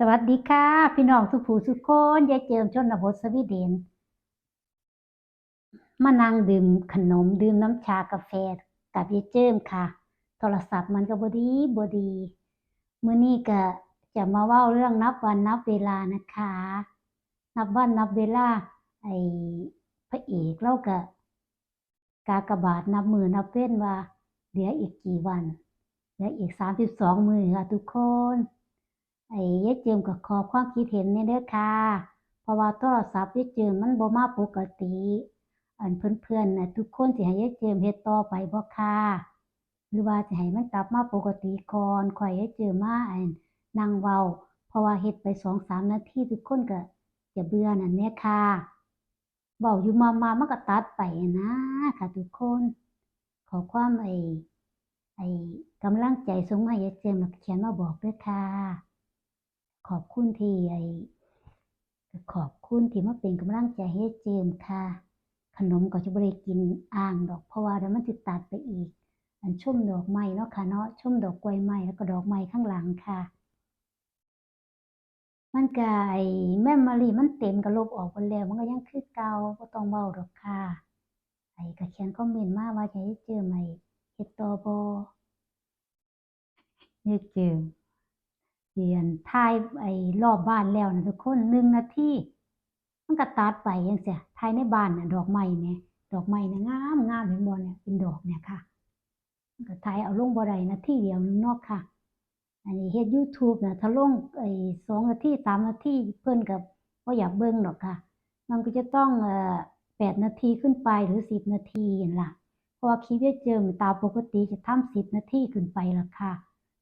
สวัสดีค่ะ พี่น้องทุกผู้ทุกคนยายเจิมชนบทสวีเดนมานั่งดื่มขนมดื่มน้ำชากาแฟกับยายเจิมค่ะ โทรศัพท์มันก็บดีบดีมื้อนี้ก็จะมาเว้าเรื่องนับวันนับเวลานะคะ นับวันนับเวลา ไอ้พระเอกเลาก็กากบาทนับมือนับเว้นว่าเหลืออีกกี่วันเหลืออีก32มื้อค่ะทุกคน ไอ้ยายเจิมก็ขอความคิดเห็นแหน่เด้อค่ะ เพราะว่าโทรศัพท์ยายเจิมมันบ่มาปกติ อันเพื่อนๆนะทุกคนสิให้ยายเจิมเฮ็ดต่อไปบ่ค่ะหรือว่าสิให้มันกลับมาปกติก่อนค่อยยายเจิมมาอันนั่งเว้า เพราะว่าเฮ็ดไป2-3นาทีทุกคนก็จะเบื่อนั่นแหละค่ะเว้าอยู่มาๆมันก็ตัดไปนะค่ะทุกคน ขอความไอ้ไอ้กำลังใจส่งมาให้ยายเจิมเขียนมาบอกด้วยค่ะ ขอบคุณที่ไอ้ขอบคุณที่มาเป็นกำลังใจให้เจมค่ะ ขนมก็จะบ่ได้กินอ้างดอกเพราะว่าเดี๋ยวมันสิดตัดไปอีก อันชุ่มดอกไม้เนาะค่ะเนาะชุ่มดอกกล้วยไม้แล้วก็ดอกไม้ข้างหลังค่ะ มันก็ไอ้ memory มันเต็มก็ลบออกบิดแล้ว มันก็ยังคือเกาบ่ต้องเว้าดอกค่ะ ไอ้ก็เขียนคอมเมนมาว่าจะให้เจิมไอ้เฮ็ดต่อบ่ยายเจิ มสิอั่นถ่ายไอ้รอบบ้านแล้วนะทุกคน1นาทีมันก็ตัดไปจังซี้ถ่ายในบ้านน่ะดอกไม้แหมดอกไม้น่ะงามๆเห็นบ่เนี่ยเป็นดอกเนี่ยค่ะมันก็ถ่ายเอาลงบ่ได้นาทีเดียวนึงนาะค่ะ อันนี้เฮ็ด YouTube น่ะถ้าลงไอ้2นาที3นาทีเพิ่นก็บ่อยากเบิ่งดอกค่ะ มันก็จะต้องเอ่อ8นาทีขึ้นไปหรือ10นาทีนั่นล่ะเพราะว่าคลิปยายเจิมตามปกติจะทำ10นาทีขึ้นไปล่ะค่ะ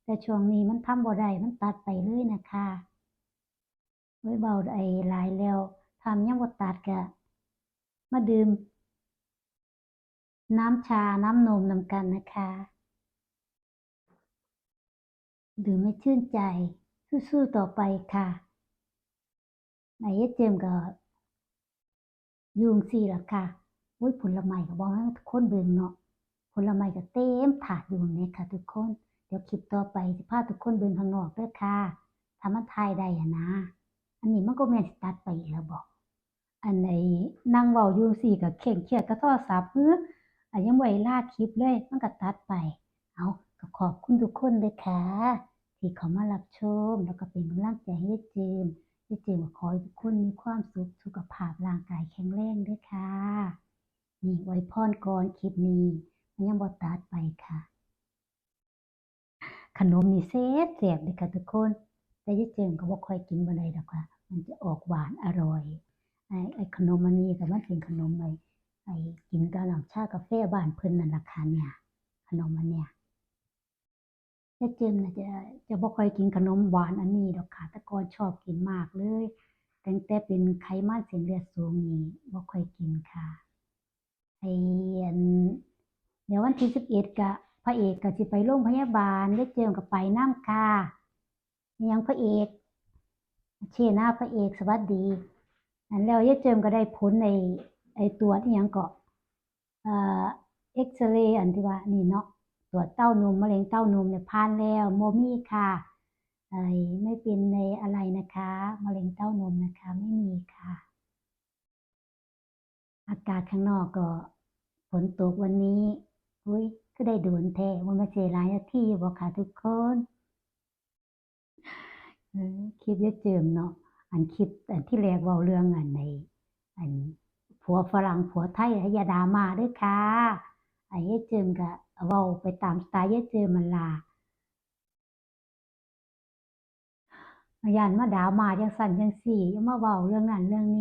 แต่ช่วงนี้มันทำบ่ได้มันตัดไปเลยนะคะโอ้ยเว้าไอ้หลายแล้วถ้ามันยังบ่ตัดก็มาดื่ม น้ำชาน้ำนมนำกันนะคะ ดื่มให้ชื่นใจ สู้ๆต่อไปค่ะไอ้ยายเจมก็อยู่จั่งซี้ล่ะค่ะโอ๊ยผลไม้ก็บ่ให้คนเบิ่งเนาะผลไม้ก็เต็มถาดอยู่แหมค่ะทุกคน ดี๋ยวคลิปต่อไปสิพาทุกคนเบิ่งข้างนอกด้อค่ะถ้ามันถ่ายได้อะนะ อันนี้มันก็แม่นสิตัดไปอีกแล้วบ่อันไอ้นั่งเว้าอยู่จั่งซี้ก็เคร่งเครียดกับโทรศัพท์เฮ้ออะยังได้ลาคลิปเลยมันก็ตัดไป เอาก็ขอบคุณทุกคนเด้อค่ะ ที่เข้ามารับชม แล้วก็เป็นกำลังใจให้เจมยายเจมขอให้ทุกคนมีความสุขสุขภาพร่างกายแข็งแรงด้อค่ะนี่อวยพรก่อนคลิปนี้มันยังบ่ตัดไปค่ะ นมนี่แซ่บแซ่บเด้อค่ะทุกคน แต่ยายเจิมก็บ่ค่อยกินปานใดดอกค่ะ มันจะออกหวานอร่อยไอ้ไอ้ขนมอันนี้ก็มันเป็นขนมไอ้ไอ้กินกับน้ำชากาแฟบ้านเพิ่นนั่นล่ะค่ะเนี่ย ขนมอันเนี้ยยายเจิมน่ะจะจะบ่ค่อยกินขนมหวานอันนี้ดอกค่ะแต่ก่อนชอบกินมากเลยตั้งแต่เป็นไขมันเส้นเลือดสูงนี่บ่ค่อยกินค่ะไอ้เดี๋ยววันที่11ก็ พระเอกก็สิไปโรงพยาบาลยายเจิมก็ไปน้ำค่ะอิหยังพระเอกเช่หน้าพระเอกสวัสดีอันแล้วยายเจิมก็ได้ผลไอ้ไอตรวจอิหยังเอ่อเอ็กซเรย์อันที่ว่านี่เนาะตรวจเต้านมมะเร็งเต้านมเนี่ยผ่านแล้วบ่มีค่ะไอไม่เป็นในอะไรนะคะมะเร็งเต้านมนะคะ ไม่มีค่ะ อากาศข้างนอกก็ฝนตกวันนี้อุ๊ย คือได้โดนแท้บ่แม่นสิหลายนาที่บ่ค่ะทุกคนคลิปยายเจิมเนาะอันคลิปอันที่แรกเว้าเรื่องอันไอ้อันผัวฝรั่งผัวไทยอยาดามาด้อค่ะไอ้ยายเจิมก็เว้าไปตามสไตล์ยายเจิมนั่นล่ะย้านมาดราม่าจังซั้นจังซี้อย่ามาเว้าเรื่องนั้นเรื่องนี้